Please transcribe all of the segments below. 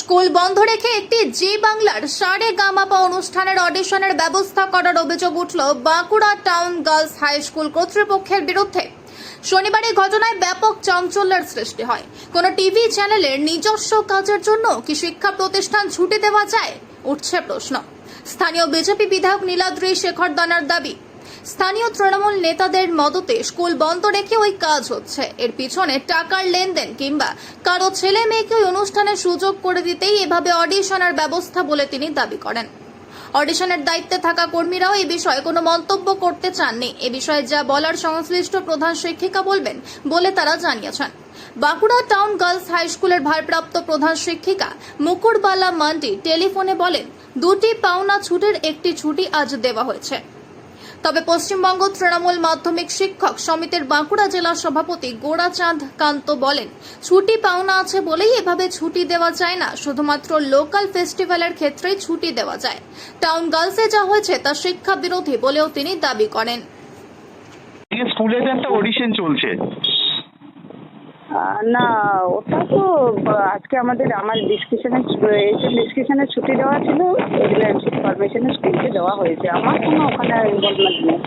School বন্ধ রেখে একটি জি বাংলার সারে গামাপা অনুষ্ঠানের অডিশনের ব্যবস্থা করার অভিযোগ উঠল Bankura town girls high school কর্তৃপক্ষের বিরুদ্ধে। শনিবার এই ঘটনায় ব্যাপক চাঞ্চল্যের সৃষ্টি হয়। কোনো টিভি চ্যানেলের নিজস্ব কাজের জন্য কি শিক্ষা প্রতিষ্ঠান ছুটি দেওয়া যায়? উঠছে প্রশ্ন। স্থানীয় বিজেপি বিধায়ক নীলাদ্রি শেখর দানার দাবি স্থানীয় তৃণমূল নেতাদের মদতে স্কুল বন্ধ রেখে ওই কাজ হচ্ছে। এর পিছনে টাকার লেনদেন কিংবা কারও ছেলে মেয়েকে ওই অনুষ্ঠানে সুযোগ করে দিতেই এভাবে অডিশনের ব্যবস্থা বলে তিনি দাবি করেন। অডিশনের দায়িত্বে থাকা কর্মীরাও এই বিষয়ে কোনো মন্তব্য করতে চাননি। এ বিষয়ে যা বলার সংশ্লিষ্ট প্রধান শিক্ষিকা বলবেন বলে তারা জানিয়েছেন। বাঁকুড়া টাউন গার্লস হাই স্কুলের ভারপ্রাপ্ত প্রধান শিক্ষিকা মুকুরবালা মান্ডি টেলিফোনে বলেন, দুটি পাওনা ছুটির, একটি ছুটি আজ দেওয়া হয়েছে। তবে পশ্চিমবঙ্গ তৃণমূল মাধ্যমিক শিক্ষক সমিতির বাঁকুড়া জেলা সভাপতি গোড়াচাঁদ কান্ত বলেন ছুটি পাওনা আছে বলেই এভাবে ছুটি দেওয়া যায় না। শুধুমাত্র লোকাল ফেস্টিভ্যালের ক্ষেত্রেই ছুটি দেওয়া যায়। টাউন গার্লসে যা হয়েছে তা শিক্ষা বিরোধী বলেও তিনি দাবি করেন। স্কুলে একটা অডিশন চলছে। না ওটা তো আজকে আমাদের আমার ডিসকাশনে এই ডিসকাশনে ছুটি দেওয়া ছিল এগুলো পারমিশনে স্কুলকে দেওয়া হয়েছে। আমার কোনো ওখানে ইনভলভমেন্ট নেই।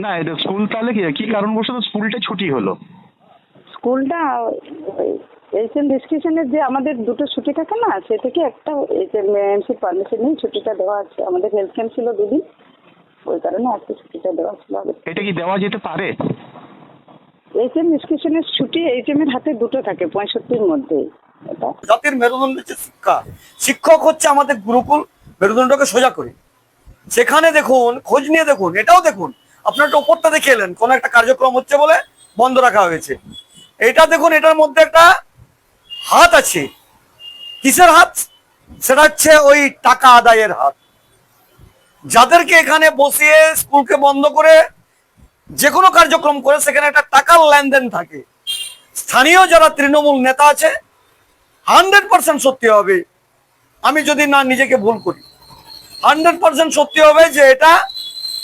না এটা স্কুল তাহলে কি? কি কারণবশত স্কুলটা ছুটি হলো? স্কুলটা এইচএম ডিসকাশনের যে আমাদের দুটো ছুটি থাকে না সে থেকে একটা এইচএম এমসি পারমিশনেই ছুটিটা দেওয়া আছে। আমাদের হেলথ ক্যাম্প ছিল দুদিন। ওই কারণে আজকে ছুটিটা দেওয়া ছিল। এটা কি দেওয়া যেতে পারে? এইচএম ডিসকাশনের ছুটি এইচএম এর হাতে দুটো থাকে, পঁয়ষট্টির মধ্যে জাতির মেরুদণ্ড হচ্ছে শিক্ষা। শিক্ষক হচ্ছে আমাদের গুরুকুল, মেরুদণ্ডকে সোজা করে। সেখানে দেখুন, খোঁজ নিয়ে দেখুন, এটাও দেখুন। আপনার একটা ওপরটা দেখে এলেন, কোন একটা কার্যক্রম হচ্ছে বলে বন্ধ রাখা হয়েছে। এটা দেখুন, এটার মধ্যে একটা হাত আছে। কিসের হাত? সেটা হচ্ছে ওই টাকা আদায়ের হাত। যাদেরকে এখানে বসিয়ে স্কুলকে বন্ধ করে যে কোনো কার্যক্রম করে সেখানে একটা টাকার লেনদেন থাকে। স্থানীয় যারা তৃণমূল নেতা আছে হান্ড্রেড পার্সেন্ট সত্যি হবে। আমি যদি না নিজেকে ভুল করি হান্ড্রেড পার্সেন্ট সত্যি হবে যে এটা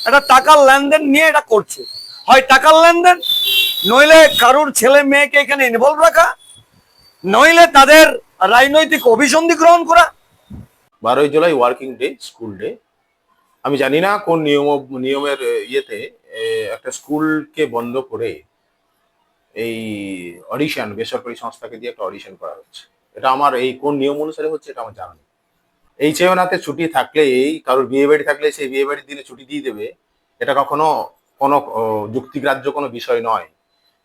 একটা টাকার লেনদেন নিয়ে এটা করছে। হয় টাকার লেনদেন, নইলে কারুর ছেলে মেয়েকে এখানে ইনভলভ রাখা, নইলে তাদের রাজনৈতিক অভিসন্ধি গ্রহণ করা। বারোই July working day school day আমি জানি না কোন নিয়ম, নিয়মের ইয়েতে একটা স্কুলকে বন্ধ করে এই অডিশন বেসরকারি সংস্থাকে দিয়ে একটা অডিশন করা হচ্ছে। এটা আমার এই কোন নিয়ম অনুসারে হচ্ছে এটা আমার জানা নেই। এই চেয়েনাতে ছুটি থাকলে, এই কারোর বিয়ে বাড়ি থাকলে সেই বিয়ে বাড়ির দিনে ছুটি দিয়ে দেবে, এটা কখনো কোনো যুক্তিগ্রাহ্য কোনো বিষয় নয়।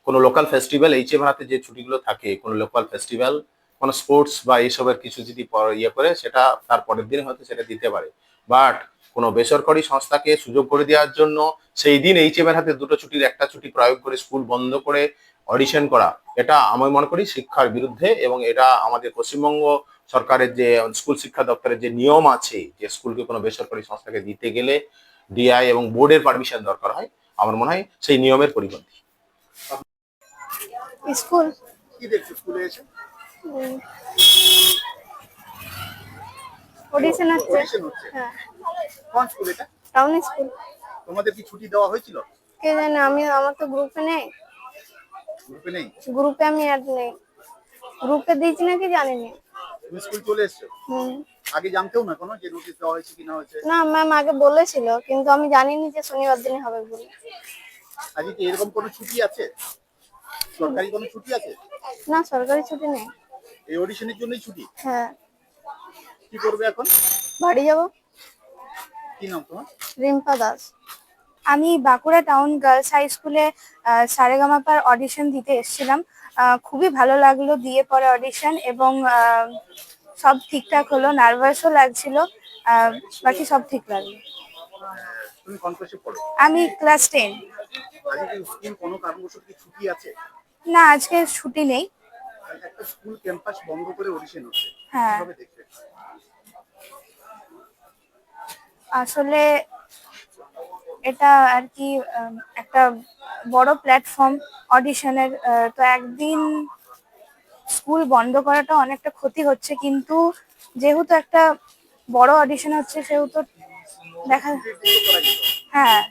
কোনো লোকাল ফেস্টিভ্যাল এই চেয়েনাতে যে ছুটিগুলো থাকে, কোনো লোকাল ফেস্টিভ্যাল কোনো স্পোর্টস বা এইসবের কিছু যদি ইয়ে করে, সেটা তার পরের দিন হয়তো সেটা দিতে পারে। বাট কোনো বেসরকারি সংস্থাকে সুযোগ করে দেওয়ার জন্য সেই দিন এইচএম এর হাতে দুটো ছুটির একটা ছুটি প্রয়োগ করে স্কুল বন্ধ করে অডিশন করা। এটা আমি মনে করি শিক্ষার বিরুদ্ধে এবং এটা আমাদের পশ্চিমবঙ্গ সরকারের যে স্কুল শিক্ষা দপ্তরের যে নিয়ম আছে যে স্কুলকে কোনো বেসরকারি সংস্থাকে দিতে গেলে ডিআই এবং বোর্ডের পারমিশন দরকার হয় আমার মনে হয় সেই নিয়মের পরিপন্থী। স্কুল। কি দেখছ? স্কুলে এসে? অডিশন হচ্ছে? হ্যাঁ। কোন স্কুল এটা? Town school. তোমাদের কি ছুটি দেওয়া হয়েছিল? কে জানে আমি আমার তো গ্রুপে নেই। গ্রুপে নেই? গ্রুপে আমি অ্যাড নেই। গ্রুপে দিয়েছি নাকি জানি না তুমি স্কুল চলে এসছো? আগে জানতেও না কোনো যে নোটিশ দেওয়া হয়েছে কি না হয়েছে? না ম্যাম আগে বলেছিল কিন্তু আমি জানিনি যে শনিবার দিনে হবে বলে। আজকে কি এরকম কোনো ছুটি আছে? সরকারি কোনো ছুটি আছে? না সরকারি ছুটি নেই। এই অডিশনের জন্যই ছুটি? হ্যাঁ। কি করবে এখন? বাড়ি যাব? কি নাম তোমার? রিম্পা দাস। আমি বাঁকুড়া টাউন গার্লস হাই স্কুলে সারেগামাপার অডিশন দিতে এসেছিলাম। খুবই ভালো লাগল দিয়ে পরে অডিশন এবং সব ঠিকঠাক হলো নার্ভাসও লাগছিল বাকি সব ঠিক লাগল। আমি ক্লাস টেন না আজকে ছুটি নেই। স্কুল ক্যাম্পাস বন্ধ করে অডিশন হচ্ছে। হ্যাঁ। আসলে এটা আর কি একটা বড় প্ল্যাটফর্ম অডিশনের তো একদিন স্কুল বন্ধ করাটা অনেকটা ক্ষতি হচ্ছে, কিন্তু যেহেতু একটা বড় অডিশন হচ্ছে, সেহেতু দেখা হ্যাঁ